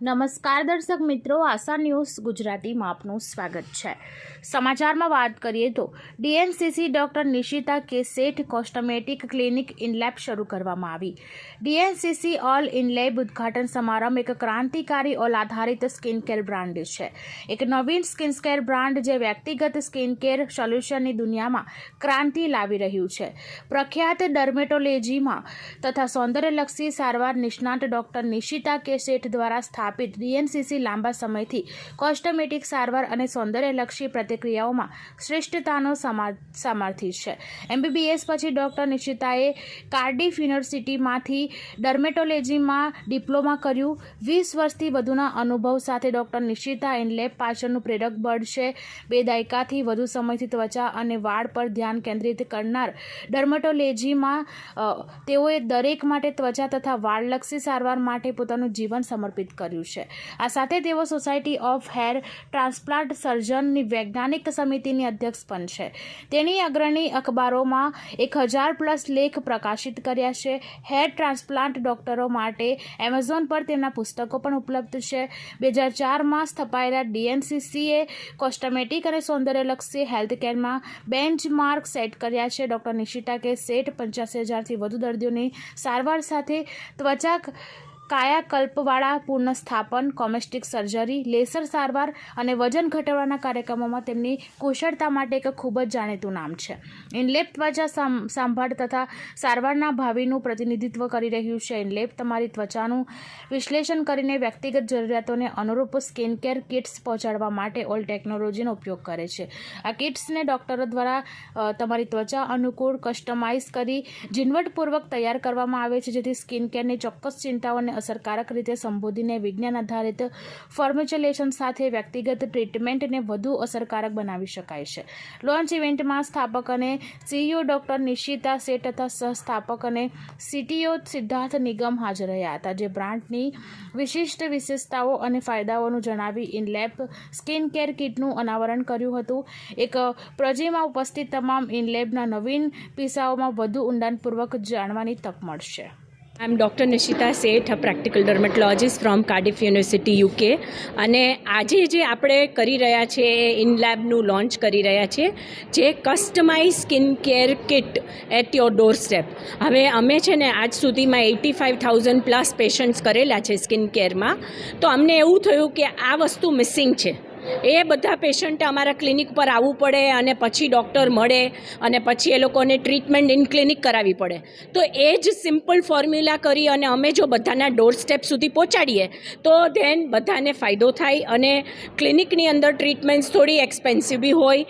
નમસ્કાર દર્શક મિત્રો, આશા ન્યૂઝ ગુજરાતીમાં આપનું સ્વાગત છે. સમાચારમાં વાત કરીએ તો ડીએનસીસી ડોક્ટર નિશિતા કે શેઠ કોસ્ટમેટિક ક્લિનિક ઇનલેબ શરૂ કરવામાં આવી. ડીએનસીસી ઓલ ઇનલેબ ઉદ્ઘાટન સમારંભ એક ક્રાંતિકારી ઓલ આધારિત સ્કિન કેર બ્રાન્ડ છે. એક નવીન સ્કિન કેર બ્રાન્ડ જે વ્યક્તિગત સ્કિન કેર સોલ્યુશનની દુનિયામાં ક્રાંતિ લાવી રહ્યું છે. પ્રખ્યાત ડર્મેટોલોજીમાં તથા સૌંદર્યલક્ષી સારવાર નિષ્ણાત ડોક્ટર નિશિતા કે શેઠ દ્વારા સ્થાપિત ડીએનસીસી લાંબા સમયથી કોસ્ટમેટિક સારવાર અને સૌંદર્યલક્ષી પ્રતિક્રિયાઓમાં શ્રેષ્ઠતાનો સમર્થિત છે. એમબીબીએસ પછી ડોક્ટર નિશિતાએ કાર્ડિફ યુનિવર્સિટીમાંથી ડર્મેટોલોજીમાં ડિપ્લોમા કર્યું. વીસ વર્ષથી વધુના અનુભવ સાથે ડોક્ટર નિશિતા ઇનલેબ પાછળનું પ્રેરક બળ છે. બે દાયકાથી વધુ સમયથી ત્વચા અને વાળ પર ધ્યાન કેન્દ્રિત કરનાર ડર્મેટોલોજીમાં તેઓએ દરેક માટે ત્વચા તથા વાળલક્ષી સારવાર માટે પોતાનું જીવન સમર્પિત કર્યું. છે. આ સાથે તેઓ સોસાયટી ઓફ હેર ટ્રાન્સપ્લાન્ટ સર્જનની વૈજ્ઞાનિક સમિતિની અધ્યક્ષ પણ છે. તેની અગ્રણી અખબારોમાં એક હજાર પ્લસ લેખ પ્રકાશિત કર્યા છે. હેર ટ્રાન્સપ્લાન્ટ ડોક્ટરો માટે એમેઝોન પર તેમના પુસ્તકો પણ ઉપલબ્ધ છે. બે હજાર ચારમાં સ્થપાયેલા ડીએનસીસીએ કોસ્ટમેટિક અને સૌંદર્યલક્ષી હેલ્થ કેરમાં બેન્ચમાર્ક સેટ કર્યા છે. ડૉક્ટર નિશિતા કે સેઠ પંચ્યાસી હજારથી વધુ દર્દીઓની સારવાર સાથે ત્વચા કાયાકલ્પવાળા પુનઃસ્થાપન, કોમેસ્ટિક સર્જરી, લેસર સારવાર અને વજન ઘટાડવાના કાર્યક્રમોમાં તેમની કુશળતા માટે એક ખૂબ જ જાણીતું નામ છે. ઇનલેપ ત્વચા સંભાળ તથા સારવારના ભાવિનું પ્રતિનિધિત્વ કરી રહ્યું છે. ઇનલેપ તમારી ત્વચાનું વિશ્લેષણ કરીને વ્યક્તિગત જરૂરિયાતોને અનુરૂપ સ્કિન કેર કિટ્સ પહોંચાડવા માટે ઓલ ટેકનોલોજીનો ઉપયોગ કરે છે. આ કિટ્સને ડૉક્ટરો દ્વારા તમારી ત્વચા અનુકૂળ કસ્ટમાઇઝ કરી ઝીણવટપૂર્વક તૈયાર કરવામાં આવે છે, જેથી સ્કિન કેરની ચોક્કસ ચિંતાઓને અસરકારક રીતે સંબોધીને વિજ્ઞાન આધારિત ફોર્મ્યુલેશન સાથે વ્યક્તિગત ટ્રીટમેન્ટને વધુ અસરકારક બનાવી શકાય છે. લોન્ચ ઇવેન્ટમાં સ્થાપક અને સીઈઓ ડૉક્ટર નિશિતા શેઠ તથા સહસ્થાપક અને સીટીઓ સિદ્ધાર્થ નિગમ હાજર રહ્યા હતા, જે બ્રાન્ડની વિશિષ્ટ વિશેષતાઓ અને ફાયદાઓનું જણાવી ઇનલેબ સ્કિન કેર કિટનું અનાવરણ કર્યું હતું. એક પ્રજેમાં ઉપસ્થિત તમામ ઇનલેબના નવીન પીસાઓમાં વધુ ઊંડાણપૂર્વક જાણવાની તક મળશે. આઈ એમ doctor Nishita Sheth a practical dermatologist from Cardiff university UK અને આજે જે આપણે કરી રહ્યા છે એ ઇન લેબનું લોન્ચ કરી રહ્યા છે જે customise skin care kit at your doorstep હવે અમે છે ને આજ સુધીમાં eighty five thousand plus patients કરેલા છે સ્કિન કેરમાં તો અમને એવું થયું કે આ વસ્તુ મિસિંગ છે. એ બધા પેશન્ટ અમારા ક્લિનિક પર આવવું પડે અને પછી ડૉક્ટર મળે અને પછી એ લોકોને ટ્રીટમેન્ટ ઇન ક્લિનિક કરાવવી પડે. તો એ જ સિમ્પલ ફોર્મ્યુલા કરી અને અમે જો બધાના ડોર સ્ટેપ સુધી પહોંચાડીએ, તો ધેન બધાને ફાયદો થાય અને ક્લિનિકની અંદર ટ્રીટમેન્ટ્સ થોડી એક્સપેન્સિવ બી હોય.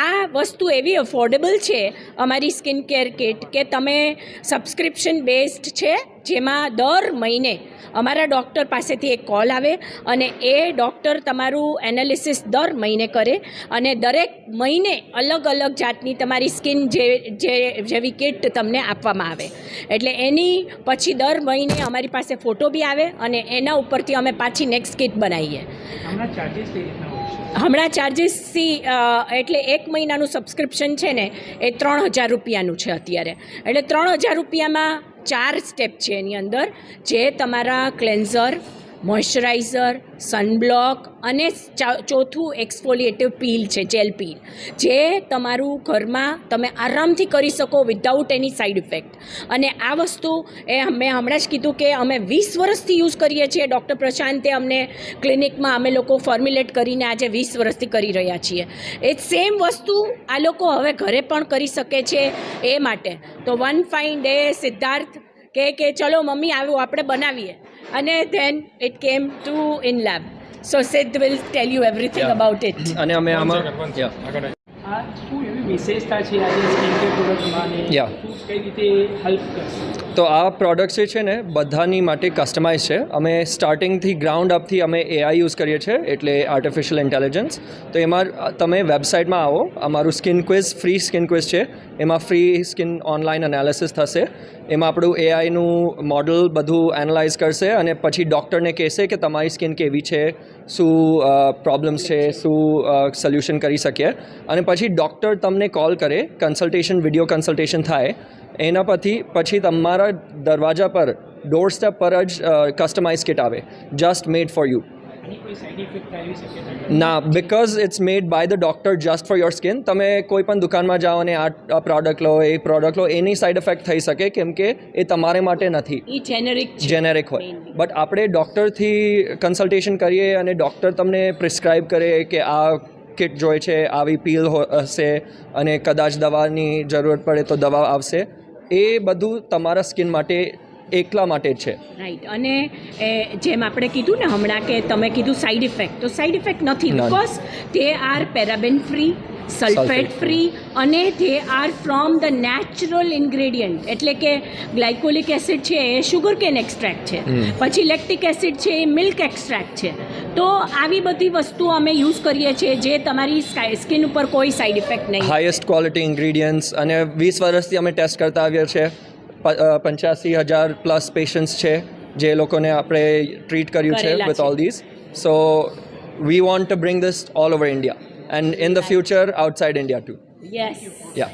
આ વસ્તુ એવી અફોર્ડેબલ છે અમારી સ્કિન કેર કિટ કે તમે સબસ્ક્રિપ્શન બેઝડ છે જેમાં દર મહિને અમારા ડૉક્ટર પાસેથી એક કોલ આવે અને એ ડૉક્ટર તમારું એનાલિસિસ દર મહિને કરે અને દરેક મહિને અલગ અલગ જાતની તમારી સ્કિન જે જે, જેવી કિટ તમને આપવામાં આવે. એટલે એની પછી દર મહિને અમારી પાસે ફોટો બી આવે અને એના ઉપરથી અમે પાછી નેક્સ્ટ કિટ બનાવીએ. હમણાં ચાર્જિસથી એટલે એક મહિનાનું સબસ્ક્રિપ્શન છે ને, એ ત્રણ હજાર રૂપિયાનું છે અત્યારે. એટલે ત્રણ હજાર રૂપિયામાં ચાર સ્ટેપ છે એની અંદર. જે તમારા ક્લેન્ઝર મોઇશ્ચરાઇઝર, સનબ્લોક અને ચોથું એક્સફોલિએટિવ પીલ છે, જેલ પીલ, જે તમારું ઘરમાં તમે આરામથી કરી શકો વિધાઉટ એની સાઇડ ઇફેક્ટ અને આ વસ્તુ એ મેં હમણાં જ કીધું કે અમે વીસ વર્ષથી યુઝ કરીએ છીએ. ડૉક્ટર પ્રશાંતે અમને ક્લિનિકમાં અમે લોકો ફોર્મ્યુલેટ કરીને આજે વીસ વર્ષથી કરી રહ્યા છીએ. એ સેમ વસ્તુ આ લોકો હવે ઘરે પણ કરી શકે છે એ માટે. તો વન ફાઇન ડે સિદ્ધાર્થ કે કે ચલો મમ્મી આવું આપણે બનાવીએ. અને then it came to in lab so Siddh will tell you everything. About it અને અમે આમાં Yeah. આ શું એવી વિશેષતા છે આજે સ્કિન કેર પ્રોડક્ટમાં અને Yeah. શું કઈ રીતે હેલ્પ કરશે તો આ પ્રોડક્ટ્સ જે છે ને, બધાની માટે કસ્ટમાઇઝ છે. અમે સ્ટાર્ટિંગથી ગ્રાઉન્ડ અપથી અમે એઆઈ યુઝ કરીએ છીએ, એટલે આર્ટિફિશિયલ ઇન્ટેલિજન્સ તો એમાં તમે વેબસાઇટમાં આવો, અમારું skin quiz free skin quiz છે. એમાં ફ્રી સ્કિન ઓનલાઈન એનાલિસિસ થશે. એમાં આપણું એઆઈનું મોડલ બધું એનાલાઇઝ કરશે અને પછી ડૉક્ટરને કહેશે કે તમારી સ્કિન કેવી છે, શું પ્રોબ્લેમ્સ છે, શું સોલ્યુશન કરી શકીએ. અને પછી ડૉક્ટર તમને કોલ કરે કન્સલ્ટેશન વીડિયો કન્સલ્ટેશન થાય. એના પછી પછી તમારા દરવાજા પર ડોર સ્ટેપ પર જ કસ્ટમાઇઝ કિટ આવે. જસ્ટ મેડ ફોર યુ ના because it's made by the doctor just for your skin તમે કોઈ પણ દુકાનમાં જાઓ અને આ પ્રોડક્ટ લો એ પ્રોડક્ટ લો એની સાઈડ ઇફેક્ટ થઈ શકે કેમ કે એ તમારે માટે નથી. જેનેરિક જેનેરિક હોય. બટ આપણે ડૉક્ટરથી કન્સલ્ટેશન કરીએ અને ડૉક્ટર તમને પ્રિસ્ક્રાઇબ કરે કે આ કિટ જોઈએ છે આવી પીલ હશે અને કદાચ દવાની જરૂરત પડે તો દવા આવશે. એ બધું તમારા સ્કિન માટે એકલા માટે જ છે. રાઈટ અને એ જેમ આપણે કીધું ને હમણાં કે તમે કીધું સાઈડ ઇફેક્ટ તો સાઈડ ઇફેક્ટ નથી. Because they are paraben free sulphate free અને they are from the natural ingredient એટલે કે ગ્લાયકોલિક એસિડ છે એ શુગર કેન એક્સ્ટ્રેક્ટ છે. પછી લેક્ટિક એસિડ છે એ મિલ્ક એક્સ્ટ્રેક્ટ છે. તો આવી બધી વસ્તુઓ અમે યુઝ કરીએ છીએ જે તમારી સ્કિન ઉપર કોઈ સાઈડ ઇફેક્ટ નહીં. હાઈએસ્ટ ક્વોલિટી ઇન્ગ્રીડિયન્ટ્સ અને વીસ વર્ષથી અમે ટેસ્ટ કરતા આવ્યા છે પંચ્યાસી હજાર પ્લસ પેશન્ટ્સ છે જે લોકોને આપણે ટ્રીટ કર્યું છે with all this so we want to bring this all over India and in the future outside India too. Yes. Yeah.